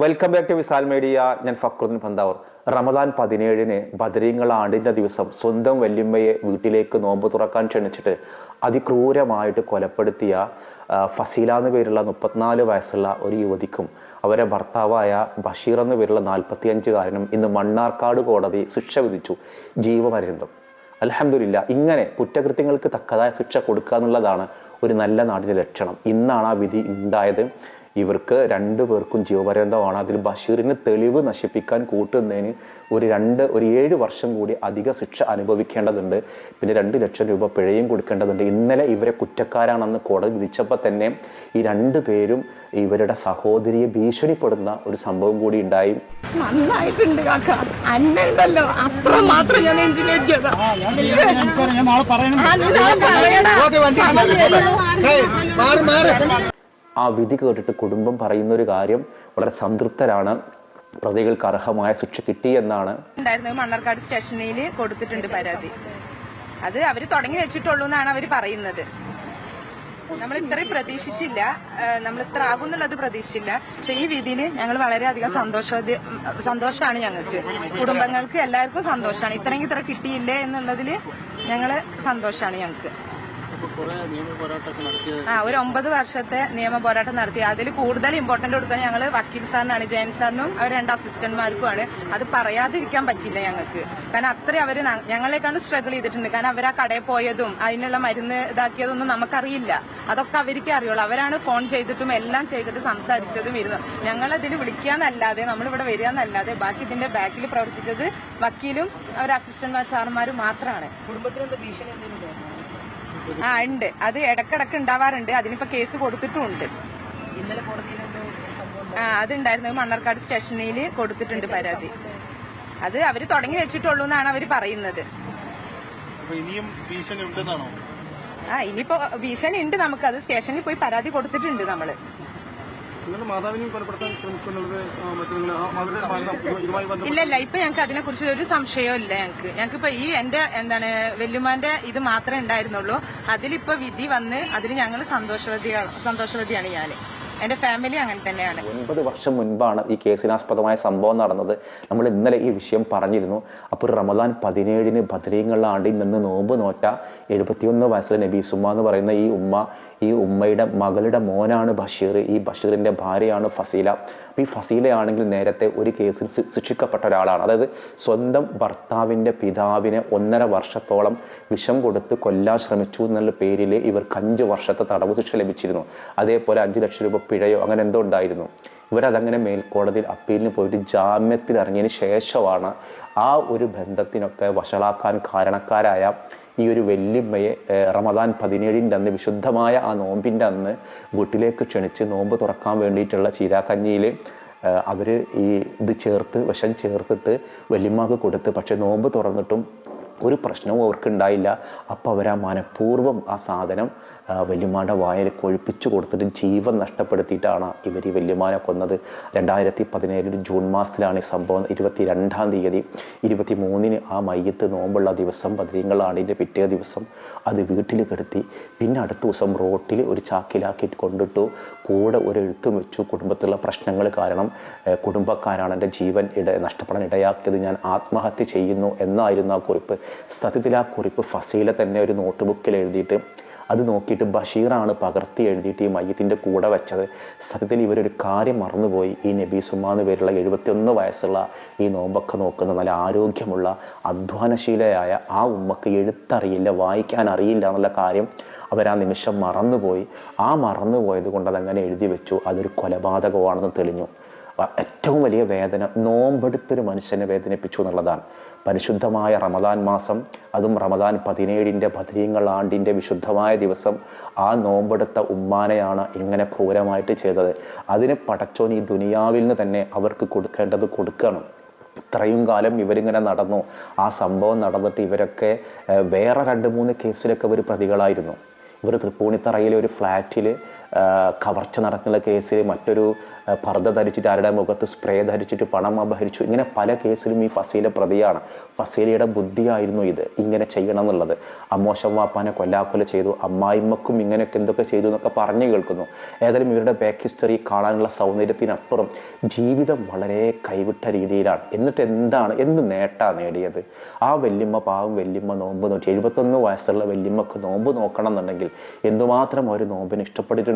Welcome back to Visal media ഞാൻ ഫക്രുദ്ദീൻ പന്താവൂർ. റമദാൻ പതിനേഴിന് ബദരീങ്ങൾ ആണ്ടിന്റെ ദിവസം സ്വന്തം വല്യമ്മയെ വീട്ടിലേക്ക് നോമ്പ് തുറക്കാൻ ക്ഷണിച്ചിട്ട് അതിക്രൂരമായിട്ട് കൊലപ്പെടുത്തിയ ഫസീല എന്ന പേരുള്ള മുപ്പത്തിനാല് വയസ്സുള്ള ഒരു യുവതിക്കും അവരെ ഭർത്താവായ ബഷീർ എന്ന പേരുള്ള നാൽപ്പത്തിയഞ്ചുകാരനും ഇന്ന് മണ്ണാർക്കാട് കോടതി ശിക്ഷ വിധിച്ചു. ജീവപര്യന്തം. അലഹമില്ല ഇങ്ങനെ കുറ്റകൃത്യങ്ങൾക്ക് തക്കതായ ശിക്ഷ കൊടുക്കുക എന്നുള്ളതാണ് ഒരു നല്ല നാടിന്റെ ലക്ഷണം. ഇന്നാണ് ആ വിധി ഉണ്ടായത്. ഇവർക്ക് രണ്ടു പേർക്കും ജീവപര്യന്തമാണ്. അതിൽ ബഷീറിന് തെളിവ് നശിപ്പിക്കാൻ കൂട്ടുന്നതിന് ഒരു രണ്ട് ഒരു ഏഴ് വർഷം കൂടി അധിക ശിക്ഷ അനുഭവിക്കേണ്ടതുണ്ട്. പിന്നെ രണ്ട് ലക്ഷം രൂപ പിഴയും കൊടുക്കേണ്ടതുണ്ട്. ഇന്നലെ ഇവരെ കുറ്റക്കാരാണെന്ന് കോടതി വിധിച്ചപ്പോൾ തന്നെ ഈ രണ്ടു പേരും ഇവരുടെ സഹോദരിയെ ഭീഷണിപ്പെടുന്ന ഒരു സംഭവം കൂടി ഉണ്ടായി. നന്നായിട്ടുണ്ട് കാക്ക. അന്നുണ്ടല്ലോ. അത്ര മാത്രം ഞാൻ ആ വിധി കേട്ടിട്ട് കുടുംബം പറയുന്ന ഒരു കാര്യം വളരെ സംതൃപ്തരാണ്. പ്രതികൾക്ക് അർഹമായ ശിക്ഷ കിട്ടി എന്നാണ്. മണ്ണാർക്കാട് സ്റ്റേഷനിൽ കൊടുത്തിട്ടുണ്ട് പരാതി. അത് അവർ തുടങ്ങി വെച്ചിട്ടുള്ളൂ എന്നാണ് അവർ പറയുന്നത്. നമ്മൾ ഇത്രയും പ്രതീക്ഷിച്ചില്ല. നമ്മൾ ഇത്ര ആകും എന്നുള്ളത് പ്രതീക്ഷിച്ചില്ല. പക്ഷെ ഈ വിധിയിൽ ഞങ്ങൾ വളരെയധികം സന്തോഷ സന്തോഷമാണ് ഞങ്ങൾക്ക്. കുടുംബങ്ങൾക്ക് എല്ലാവർക്കും സന്തോഷമാണ് ഇത്രയും ഇത്ര കിട്ടിയില്ലേ എന്നുള്ളതിൽ ഞങ്ങൾ സന്തോഷമാണ് ഞങ്ങൾക്ക്. ആ ഒരു ഒമ്പത് വർഷത്തെ നിയമ പോരാട്ടം നടത്തി. അതിൽ കൂടുതൽ ഇമ്പോർട്ടന്റ് കൊടുക്കാൻ ഞങ്ങൾ വക്കീൽ സാറിനാണ് ജയൻ സാറിനും അവർ രണ്ട് അസിസ്റ്റന്റ്മാർക്കുമാണ് അത് പറയാതിരിക്കാൻ പറ്റില്ല ഞങ്ങൾക്ക്. കാരണം അത്രയും അവർ ഞങ്ങളെക്കാണ് സ്ട്രഗിൾ ചെയ്തിട്ടുണ്ട്. കാരണം അവർ ആ കടയിൽ പോയതും അതിനുള്ള മരുന്ന് ഇതാക്കിയതൊന്നും നമുക്കറിയില്ല. അതൊക്കെ അവർക്ക് അറിയുള്ളൂ. അവരാണ് ഫോൺ ചെയ്തിട്ടും എല്ലാം ചെയ്തിട്ട് സംസാരിച്ചതും ഇരുന്നത് ഞങ്ങളതിൽ വിളിക്കാന്നല്ലാതെ നമ്മളിവിടെ വരിക എന്നല്ലാതെ ബാക്കി ഇതിന്റെ ബാക്കിൽ പ്രവർത്തിച്ചത് വക്കീലും അവർ അസിസ്റ്റന്റ് സാറുമാരും മാത്രമാണ് ആ ഉണ്ട്. അത് ഇടക്കിടക്ക് ഉണ്ടാവാറുണ്ട്. അതിനിപ്പോ കേസ് കൊടുത്തിട്ടുമുണ്ട്. ആ അതുണ്ടായിരുന്നു. മണ്ണാർക്കാട് സ്റ്റേഷനിൽ കൊടുത്തിട്ടുണ്ട് പരാതി. അത് അവർ തുടങ്ങി വെച്ചിട്ടുള്ളൂ എന്നാണ് അവർ പറയുന്നത്. ആ ഇനിയിപ്പോ ഭീഷണി ഉണ്ട് നമുക്ക്. അത് സ്റ്റേഷനിൽ പോയി പരാതി കൊടുത്തിട്ടുണ്ട് നമ്മൾ. ഇല്ല ഇല്ല ഇപ്പൊ ഞങ്ങൾക്ക് അതിനെ കുറിച്ച് ഒരു സംശയവും ഇല്ല ഞങ്ങൾക്ക് ഞങ്ങൾക്ക് ഇപ്പൊ ഈ എന്റെ എന്താണ് വെല്ലുമാന്റെ ഇത് മാത്രമേ ഉണ്ടായിരുന്നുള്ളൂ. അതിലിപ്പോ വിധി വന്ന് അതിൽ ഞങ്ങൾ സന്തോഷവതിയാണ് സന്തോഷവതിയാണ് ഞാൻ എന്റെ ഫാമിലി അങ്ങനെ തന്നെയാണ്. ഒൻപത് വർഷം മുൻപാണ് ഈ കേസിനാസ്പദമായ സംഭവം നടന്നത്. നമ്മൾ ഇന്നലെ ഈ വിഷയം പറഞ്ഞിരുന്നു. അപ്പോൾ റമദാൻ പതിനേഴിന് ബദരീങ്ങളുടെ ആണ്ടിൽ നിന്ന് നോമ്പ് നോറ്റ എഴുപത്തിയൊന്ന് വയസ്സിലെ നബീസുമ്മ എന്ന് പറയുന്ന ഈ ഉമ്മ ഈ ഉമ്മയുടെ മകളുടെ മോനാണ് ബഷീർ. ഈ ബഷീറിന്റെ ഭാര്യയാണ് ഫസീല. അപ്പോൾ ഈ ഫസീലയാണെങ്കിൽ നേരത്തെ ഒരു കേസിൽ ശിക്ഷിക്കപ്പെട്ട ഒരാളാണ്. അതായത് സ്വന്തം ഭർത്താവിന്റെ പിതാവിനെ ഒന്നര വർഷത്തോളം വിഷം കൊടുത്ത് കൊല്ലാൻ ശ്രമിച്ചു എന്നുള്ള പേരിൽ ഇവർക്ക് അഞ്ച് വർഷത്തെ തടവ് ശിക്ഷ ലഭിച്ചിരുന്നു. അതേപോലെ അഞ്ച് ലക്ഷം രൂപ പിഴയോ അങ്ങനെ എന്തോ ഉണ്ടായിരുന്നു. ഇവരതങ്ങനെ മേൽക്കോടതിയിൽ അപ്പീലിന് പോയിട്ട് ജാമ്യത്തിൽ ഇറങ്ങിയതിന് ശേഷമാണ് ആ ഒരു ബന്ധത്തിനൊക്കെ വഷളാക്കാൻ കാരണക്കാരായ ഈ ഒരു വെല്ലുമ്മയെ റമദാൻ പതിനേഴിന്റെ അന്ന് വിശുദ്ധമായ ആ നോമ്പിന്റെ അന്ന് വീട്ടിലേക്ക് ക്ഷണിച്ച് നോമ്പ് തുറക്കാൻ വേണ്ടിയിട്ടുള്ള ചീരാക്കഞ്ഞിയിൽ അവർ ഈ ഇത് ചേർത്ത് വിഷം ചേർത്തിട്ട് വെല്ലിമ്മക്ക് കൊടുത്ത്. പക്ഷേ നോമ്പ് തുറന്നിട്ടും ഒരു പ്രശ്നവും അവർക്കുണ്ടായില്ല. അപ്പോൾ അവർ ആ മനഃപൂർവം ആ സാധനം വല്യമാന്റെ വായന കൊഴുപ്പിച്ചു കൊടുത്തിട്ട് ജീവൻ നഷ്ടപ്പെടുത്തിയിട്ടാണ് ഇവർ ഈ വല്യമാനെ കൊന്നത്. രണ്ടായിരത്തി പതിനേഴിൽ ജൂൺ മാസത്തിലാണ് ഈ സംഭവം. ഇരുപത്തി രണ്ടാം തീയതി ഇരുപത്തി മൂന്നിന് ആ മയ്യത്ത് നോമ്പുള്ള ദിവസം ബദ്രീങ്ങളാണിന്റെ പിറ്റേ ദിവസം അത് വീട്ടിൽ കിടത്തി. പിന്നെ അടുത്ത ദിവസം റോട്ടിൽ ഒരു ചാക്കിലാക്കിയിട്ട് കൊണ്ടിട്ടു. കൂടെ ഒരു എഴുത്തും വെച്ചു. കുടുംബത്തിലുള്ള പ്രശ്നങ്ങൾ കാരണം കുടുംബക്കാരാണ് എന്റെ ജീവൻ ഇട നഷ്ടപ്പെടാൻ ഇടയാക്കിയത്. ഞാൻ ആത്മഹത്യ ചെയ്യുന്നു എന്നായിരുന്നു ആ കുറിപ്പ്. സത്യത്തിൽ ആ കുറിപ്പ് ഫസീല തന്നെ ഒരു നോട്ട് ബുക്കിൽ എഴുതിയിട്ട് അത് നോക്കിയിട്ട് ബഷീറാണ് പകർത്തി എഴുതിയിട്ട് ഈ മയ്യത്തിന്റെ കൂടെ വെച്ചത്. സത്യത്തിൽ ഇവരൊരു കാര്യം മറന്നുപോയി. ഈ നബി സുമാ എന്ന് പേരുള്ള എഴുപത്തിയൊന്ന് വയസ്സുള്ള ഈ നോമ്പൊക്കെ നോക്കുന്ന നല്ല ആരോഗ്യമുള്ള അധ്വാനശീലയായ ആ ഉമ്മക്ക് എഴുത്തറിയില്ല വായിക്കാൻ അറിയില്ല എന്നുള്ള കാര്യം അവർ ആ നിമിഷം മറന്നുപോയി. ആ മറന്നുപോയത് കൊണ്ട് അതങ്ങനെ എഴുതി വെച്ചു. അതൊരു കൊലപാതകമാണെന്ന് തെളിഞ്ഞു. ഏറ്റവും വലിയ വേദന നോമ്പെടുത്തൊരു മനുഷ്യനെ വേദനിപ്പിച്ചു എന്നുള്ളതാണ്. പരിശുദ്ധമായ റമദാൻ മാസം അതും റമദാൻ പതിനേഴിന്റെ പതിനീങ്ങൾ ആണ്ടിന്റെ വിശുദ്ധമായ ദിവസം ആ നോമ്പെടുത്ത ഉമ്മാനെയാണ് ഇങ്ങനെ ക്രൂരമായിട്ട് ചെയ്തത്. അതിന് പടച്ചോൻ ഈ ദുനിയാവിൽ നിന്ന് തന്നെ അവർക്ക് കൊടുക്കേണ്ടത് കൊടുക്കണം. ഇത്രയും കാലം ഇവരിങ്ങനെ നടന്നു. ആ സംഭവം നടന്നിട്ട് ഇവരൊക്കെ വേറെ രണ്ട് മൂന്ന് കേസിലൊക്കെ ഇവർ പ്രതികളായിരുന്നു. ഇവർ തൃപ്പൂണിത്തറയിലെ ഒരു ഫ്ലാറ്റിൽ കവർച്ച നടക്കുന്ന കേസിൽ മറ്റൊരു പർദ്ധ ധരിച്ചിട്ട് ആരുടെ മുഖത്ത് സ്പ്രേ ധരിച്ചിട്ട് പണം അപഹരിച്ചു. ഇങ്ങനെ പല കേസിലും ഈ ഫസീല പ്രതിയാണ്. ഫസീലയുടെ ബുദ്ധിയായിരുന്നു ഇത്. ഇങ്ങനെ ചെയ്യണം എന്നുള്ളത്. അമ്മോശം വാപ്പാനെ കൊല്ലാക്കൊല ചെയ്തു. അമ്മായിമ്മക്കും ഇങ്ങനെയൊക്കെ എന്തൊക്കെ ചെയ്തു എന്നൊക്കെ പറഞ്ഞു കേൾക്കുന്നു. ഏതായാലും ഇവരുടെ ബാക്ക് ഹിസ്റ്ററി കാണാനുള്ള സൗന്ദര്യത്തിനപ്പുറം ജീവിതം വളരെ കൈവിട്ട രീതിയിലാണ്. എന്നിട്ട് എന്താണ് എന്ത് നേട്ടാ നേടിയത്? ആ വല്യമ്മ പാവം വല്യമ്മ നോമ്പ് നോക്കി എഴുപത്തൊന്ന് വയസ്സുള്ള വല്യമ്മക്ക് നോമ്പ് നോക്കണം എന്നുണ്ടെങ്കിൽ എന്തുമാത്രം ഒരു നോമ്പിന്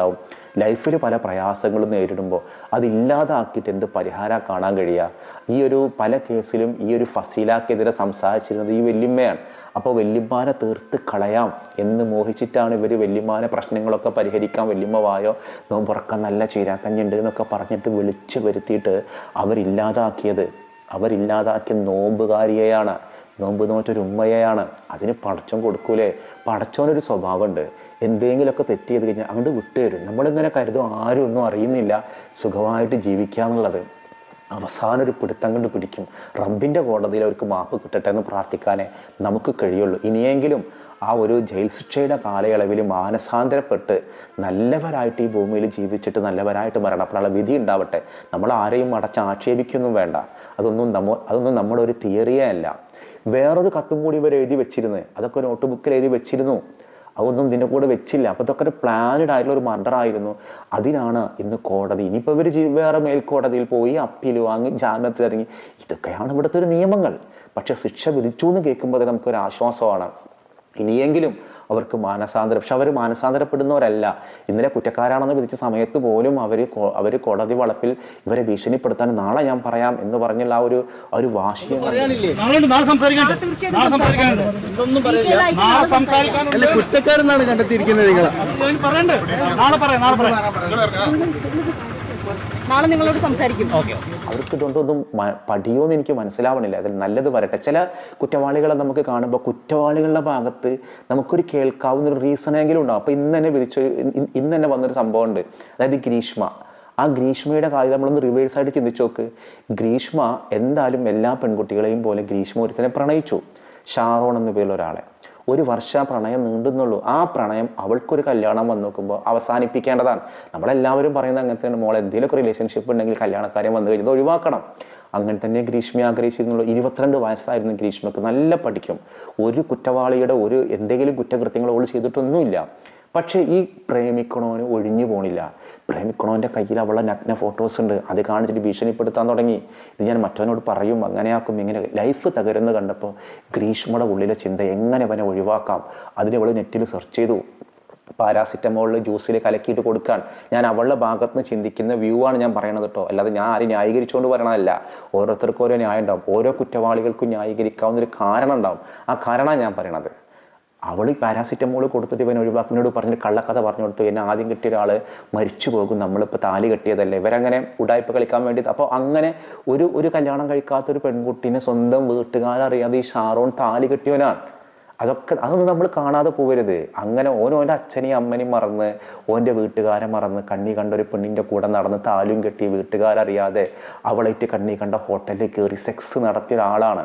ഇഷ്ടപ്പെട്ടിട്ടുണ്ടാവും ലൈഫിൽ പല പ്രയാസങ്ങളും നേരിടുമ്പോൾ അതില്ലാതാക്കിയിട്ട് എന്ത് പരിഹാരം കാണാൻ കഴിയുക ഈ ഒരു പല കേസിലും ഈ ഒരു ഫസീലാക്കെതിരെ സംസാരിച്ചിരുന്നത് ഈ വല്യമ്മയാണ്. അപ്പോൾ വല്യമ്മാനെ തീർത്ത് കളയാം എന്ന് മോഹിച്ചിട്ടാണ് ഇവർ വല്യമ്മാനെ പ്രശ്നങ്ങളൊക്കെ പരിഹരിക്കാൻ വല്യമ്മ വായോ? നോമ്പുറക്കം നല്ല ചീരാക്കഞ്ഞുണ്ട് എന്നൊക്കെ പറഞ്ഞിട്ട് വിളിച്ച് വരുത്തിയിട്ട് അവരില്ലാതാക്കിയത്. അവരില്ലാതാക്കിയ നോമ്പുകാരിയെയാണ് നോമ്പ് നോറ്റൊരു ഉമ്മയെയാണ്. അതിന് പടച്ചോൻ കൊടുക്കൂലേ? പടച്ചോനൊരു സ്വഭാവമുണ്ട്. എന്തെങ്കിലുമൊക്കെ തെറ്റ് ചെയ്ത് കഴിഞ്ഞാൽ അങ്ങോട്ട് വിട്ടുതരും. നമ്മളിങ്ങനെ കരുതും ആരും ഒന്നും അറിയുന്നില്ല. സുഖമായിട്ട് ജീവിക്കാന്നുള്ളത് അവസാനം ഒരു പിടുത്തം കൊണ്ട് പിടിക്കും. റബ്ബിന്റെ കോടതിയിൽ അവർക്ക് മാപ്പ് കിട്ടട്ടെ എന്ന് പ്രാർത്ഥിക്കാനേ നമുക്ക് കഴിയുള്ളൂ. ഇനിയെങ്കിലും ആ ഒരു ജയിൽ ശിക്ഷയുടെ കാലയളവിൽ മാനസാന്തരപ്പെട്ട് നല്ലവരായിട്ട് ഈ ഭൂമിയിൽ ജീവിച്ചിട്ട് നല്ലവരായിട്ട് മരണപ്പെടാനുള്ള വിധി ഉണ്ടാവട്ടെ. നമ്മൾ ആരെയും അടച്ച് ആക്ഷേപിക്കൊന്നും വേണ്ട. അതൊന്നും നമ്മ അതൊന്നും നമ്മുടെ ഒരു തിയറിയേ അല്ല. വേറൊരു കത്തും കൂടി ഇവർ എഴുതി വെച്ചിരുന്നത് അതൊക്കെ നോട്ട് ബുക്കിൽ എഴുതി വെച്ചിരുന്നു. അതൊന്നും ഇതിന്റെ കൂടെ വെച്ചില്ല. അപ്പോൾ ഇതൊക്കെ ഒരു പ്ലാനഡ് ആയിട്ടുള്ള ഒരു മർഡർ ആയിരുന്നു. അതിനാണ് ഇന്ന് കോടതി. ഇനിയിപ്പോൾ ഇവർ വേറെ മേൽക്കോടതിയിൽ പോയി അപ്പീൽ വാങ്ങി ജാമ്യത്തിൽ ഇറങ്ങി. ഇതൊക്കെയാണ് ഇവിടുത്തെ ഒരു നിയമങ്ങൾ. പക്ഷേ ശിക്ഷ വിധിച്ചു എന്ന് കേൾക്കുമ്പോൾ നമുക്കൊരു ആശ്വാസമാണ് ഇനിയെങ്കിലും അവർക്ക് മാനസാന്തരം പക്ഷെ അവർ മാനസാന്തരപ്പെടുന്നവരല്ല. ഇന്നലെ കുറ്റക്കാരാണെന്ന് വിധിച്ച സമയത്ത് പോലും അവർ അവർ കോടതി വളപ്പിൽ ഇവരെ ഭീഷണിപ്പെടുത്താൻ നാളെ ഞാൻ പറയാം എന്ന് പറഞ്ഞുള്ള ആ ഒരു ഒരു വാശി നാളെ നാളെ സംസാരിക്കാനുണ്ട് നാളെ സംസാരിക്കാനുണ്ട്. ഇതൊന്നും പറയില്ല നാളെ സംസാരിക്കാനുണ്ട്. അല്ല കുറ്റക്കാരെന്നാണ് കണ്ടെത്തിയിരിക്കുന്നത് നിങ്ങളെ? ഞാൻ പറയണ്ടേ? നാളെ പറയാം നാളെ പറയാം. നാളെ നിങ്ങളോട് സംസാരിക്കും. അവർക്ക് ഇതുകൊണ്ടൊന്നും പഠിയോന്ന് എനിക്ക് മനസ്സിലാവണില്ല. അതിൽ നല്ലത് വരട്ടെ. ചില കുറ്റവാളികളെ നമുക്ക് കാണുമ്പോൾ കുറ്റവാളികളുടെ ഭാഗത്ത് നമുക്കൊരു കേൾക്കാവുന്ന ഒരു റീസണെങ്കിലും ഉണ്ടാവും. അപ്പോൾ ഇന്ന് തന്നെ വിധിച്ച ഇന്ന് തന്നെ വന്നൊരു സംഭവമുണ്ട്. അതായത് ഗ്രീഷ്മ. ആ ഗ്രീഷ്മയുടെ കാര്യം നമ്മളൊന്ന് റിവേഴ്സ് ആയിട്ട് ചിന്തിച്ചു നോക്ക്. ഗ്രീഷ്മ എന്തായാലും എല്ലാ പെൺകുട്ടികളെയും പോലെ ഗ്രീഷ്മ ഒരുത്തനെ പ്രണയിച്ചു. ഷാറോൺ എന്ന പേരിൽ ഒരാളെ ഒരു വർഷ പ്രണയം നീണ്ടുന്നുള്ളൂ. ആ പ്രണയം അവൾക്കൊരു കല്യാണം വന്ന് നോക്കുമ്പോൾ അവസാനിപ്പിക്കേണ്ടതാണ്. നമ്മളെല്ലാവരും പറയുന്നത് അങ്ങനെ തന്നെയാണ്. മോളെ എന്തെങ്കിലുമൊക്കെ റിലേഷൻഷിപ്പ് ഉണ്ടെങ്കിൽ കല്യാണക്കാരെ വന്നു കഴിഞ്ഞത് ഒഴിവാക്കണം. അങ്ങനെ തന്നെ ഗ്രീഷ്മ ആഗ്രഹിച്ചിരുന്നുള്ളൂ. ഇരുപത്തിരണ്ട് വയസ്സായിരുന്നു ഗ്രീഷ്മക്ക്. നല്ല പഠിക്കും. ഒരു കുറ്റവാളിയുടെ ഒരു എന്തെങ്കിലും കുറ്റകൃത്യങ്ങൾ അവൾ ചെയ്തിട്ടൊന്നുമില്ല. പക്ഷേ ഈ പ്രേമിക്കണോന് ഒഴിഞ്ഞു പോണില്ല. പ്രേമിക്കണോന്റെ കയ്യിൽ അവളെ നഗ്ന ഫോട്ടോസ് ഉണ്ട്. അത് കാണിച്ചിട്ട് ഭീഷണിപ്പെടുത്താൻ തുടങ്ങി. ഇത് ഞാൻ മറ്റവനോട് പറയും അങ്ങനെയാക്കും ഇങ്ങനെ ലൈഫ് തകരുന്ന കണ്ടപ്പോൾ ഗ്രീഷ്മയുടെ ഉള്ളിലെ ചിന്ത എങ്ങനെ അവനെ ഒഴിവാക്കാം? അതിന് അവൾ നെറ്റിൽ സെർച്ച് ചെയ്തു. പാരാസിറ്റമോളിൽ ജ്യൂസിൽ കലക്കിയിട്ട് കൊടുക്കാൻ. ഞാൻ അവളുടെ ഭാഗത്ത് നിന്ന് ചിന്തിക്കുന്ന വ്യൂ ആണ് ഞാൻ പറയണത് കേട്ടോ അല്ലാതെ ഞാൻ ആരും ന്യായീകരിച്ചുകൊണ്ട് പറയണതല്ല ഓരോരുത്തർക്കും ഓരോ ന്യായം ഉണ്ടാവും. ഓരോ കുറ്റവാളികൾക്കും ന്യായീകരിക്കാവുന്ന ഒരു കാരണം ഉണ്ടാവും. ആ കാരണമാണ് ഞാൻ പറയണത്. അവൾ ഈ പാരാസിറ്റമോൾ കൊടുത്തിട്ട് ഇവൻ ഒഴിവാക്കിനോട് പറഞ്ഞിട്ട് കള്ളക്കഥ പറഞ്ഞു കൊടുത്തു. എന്നെ ആദ്യം കിട്ടിയ ഒരാൾ മരിച്ചു പോകും. നമ്മളിപ്പോൾ താലി കെട്ടിയതല്ലേ. ഇവരങ്ങനെ ഉടായ്പ കളിക്കാൻ വേണ്ടി അപ്പോൾ അങ്ങനെ ഒരു ഒരു കല്യാണം കഴിക്കാത്തൊരു പെൺകുട്ടീനെ സ്വന്തം വീട്ടുകാരറിയാതെ ഈ ഷാറോൺ താലി കെട്ടിയവനാണ്. അതൊക്കെ അതൊന്നും നമ്മൾ കാണാതെ പോകരുത് അങ്ങനെ ഓൻ അച്ഛനെയും അമ്മനെയും മറന്ന് ഓന്റെ വീട്ടുകാരെ മറന്ന് കണ്ണി കണ്ട ഒരു പെണ്ണിന്റെ കൂടെ നടന്ന് താലും കെട്ടി വീട്ടുകാരറിയാതെ അവളേറ്റ് കണ്ണി കണ്ട ഹോട്ടലിൽ കയറി സെക്സ് നടത്തിയ ഒരാളാണ്.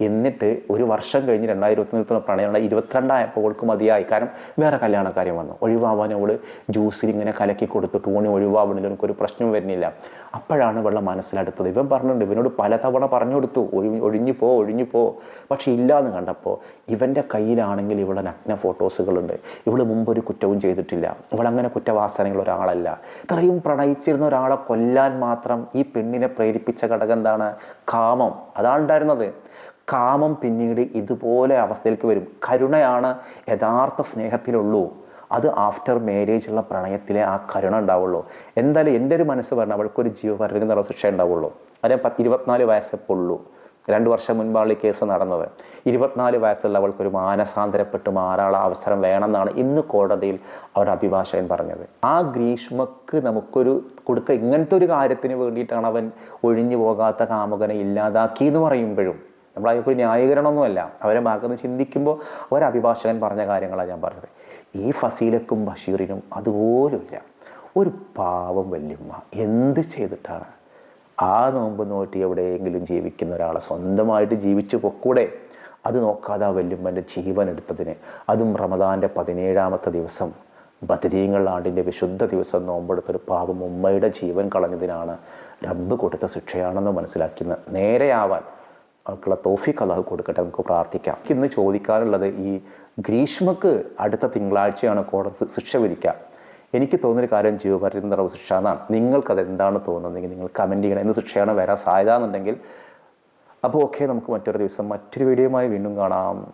എന്നിട്ട് ഒരു വർഷം കഴിഞ്ഞ് രണ്ടായിരത്തി ഇരുപത്തിനാല് പ്രണയം ഇരുപത്തിരണ്ടായപ്പോൾ അവൾക്ക് മതിയായി. കാരണം വേറെ കല്യാണക്കാര്യം വന്നു. ഒഴിവാവാൻ അവൾ ജ്യൂസിൽ ഇങ്ങനെ കലക്കി കൊടുത്തിട്ട് ഓണി ഒഴിവാവണില്ല എനിക്കൊരു പ്രശ്നം വരുന്നില്ല. അപ്പോഴാണ് ഇവളെ മനസ്സിലെടുത്തത്. ഇവൻ പറഞ്ഞിട്ടുണ്ട് ഇവനോട് പലതവണ പറഞ്ഞു കൊടുത്തു. ഒഴി ഒഴിഞ്ഞു പോ ഒഴിഞ്ഞു പോ. പക്ഷെ ഇല്ല എന്ന് കണ്ടപ്പോൾ ഇവന്റെ കയ്യിലാണെങ്കിൽ ഇവളെ നഗ്ന ഫോട്ടോസുകളുണ്ട്. ഇവൾ മുമ്പ് ഒരു കുറ്റവും ചെയ്തിട്ടില്ല. ഇവളങ്ങനെ കുറ്റവാസനയുള്ള ഒരാളല്ല. ഇത്രയും പ്രണയിച്ചിരുന്ന ഒരാളെ കൊല്ലാൻ മാത്രം ഈ പെണ്ണിനെ പ്രേരിപ്പിച്ച ഘടകം എന്താണ്? കാമം. അതാണ് ഉണ്ടായിരുന്നത്. കാമം പിന്നീട് ഇതുപോലെ അവസ്ഥയിലേക്ക് വരും. കരുണയാണ് യഥാർത്ഥ സ്നേഹത്തിലുള്ളൂ. അത് ആഫ്റ്റർ മാരേജ് ഉള്ള പ്രണയത്തിലെ ആ കരുണ ഉണ്ടാവുള്ളൂ. എന്തായാലും എന്റെ ഒരു മനസ്സ് പറഞ്ഞാൽ അവൾക്കൊരു ജീവപര്യന്തം നിറ ശിക്ഷ ഉണ്ടാവുള്ളൂ. അതിന് പത്ത് ഇരുപത്തിനാല് വയസ്സേ ഉള്ളൂ രണ്ട് വർഷം മുൻപാണ് ഈ കേസ് നടന്നത്. ഇരുപത്തിനാല് വയസ്സുള്ള അവൾക്കൊരു മാനസാന്തരപ്പെട്ട് മാറാനുള്ള അവസരം വേണമെന്നാണ് ഇന്ന് കോടതിയിൽ അവർ അഭിഭാഷകൻ പറഞ്ഞത്. ആ ഗ്രീഷ്മക്ക് നമുക്കൊരു കൊടുക്ക ഇങ്ങനത്തെ ഒരു കാര്യത്തിന് വേണ്ടിയിട്ടാണ് അവൻ ഒഴിഞ്ഞു പോകാത്ത കാമുകനെ ഇല്ലാതാക്കി എന്ന് പറയുമ്പോഴും നമ്മൾ അതിനൊക്കെ ഒരു ന്യായീകരണമൊന്നുമല്ല. അവരെ ഭാഗത്ത് ചിന്തിക്കുമ്പോൾ ഒരഭിഭാഷകൻ പറഞ്ഞ കാര്യങ്ങളാണ് ഞാൻ പറഞ്ഞത്. ഈ ഫസീലക്കും ബഷീറിനും അതുപോലുമില്ല. ഒരു പാവം വല്യമ്മ എന്ത് ചെയ്തിട്ടാണ് ആ നോമ്പ് നോറ്റി എവിടെയെങ്കിലും ജീവിക്കുന്ന ഒരാളെ സ്വന്തമായിട്ട് ജീവിച്ചു പൊക്കൂടെ? അത് നോക്കാതെ ആ വല്യമ്മന്റെ ജീവൻ എടുത്തതിന്. അതും റമദാന്റെ പതിനേഴാമത്തെ ദിവസം ബദരീങ്ങൾ ആണ്ടിന്റെ വിശുദ്ധ ദിവസം നോമ്പെടുത്തൊരു പാവം ഉമ്മയുടെ ജീവൻ കളഞ്ഞതിനാണ് റബ്ബ് കൊടുത്ത ശിക്ഷയാണെന്ന് മനസ്സിലാക്കുന്നത് നേരെയാവാൻ അവൾക്കുള്ള തോഫിക്ക് അള്ളാഹു കൊടുക്കട്ടെ നമുക്ക് പ്രാർത്ഥിക്കാം. ഇന്ന് ചോദിക്കാനുള്ളത് ഈ ഗ്രീഷ്മക്ക് അടുത്ത തിങ്കളാഴ്ചയാണ് കോടതി ശിക്ഷ വിധിക്കുക. എനിക്ക് തോന്നുന്നൊരു കാര്യം ജീവപര്യന്തരവ് ശിക്ഷ എന്നാണ്. നിങ്ങൾക്കത് എന്താണ് തോന്നുന്നതെങ്കിൽ നിങ്ങൾ കമന്റ് ചെയ്യണം. എന്ന് ശിക്ഷയാണ്? വരാൻ സാധ്യത എന്നുണ്ടെങ്കിൽ. അപ്പോൾ ഓക്കെ നമുക്ക് മറ്റൊരു ദിവസം മറ്റൊരു വീഡിയോയുമായി വീണ്ടും കാണാം.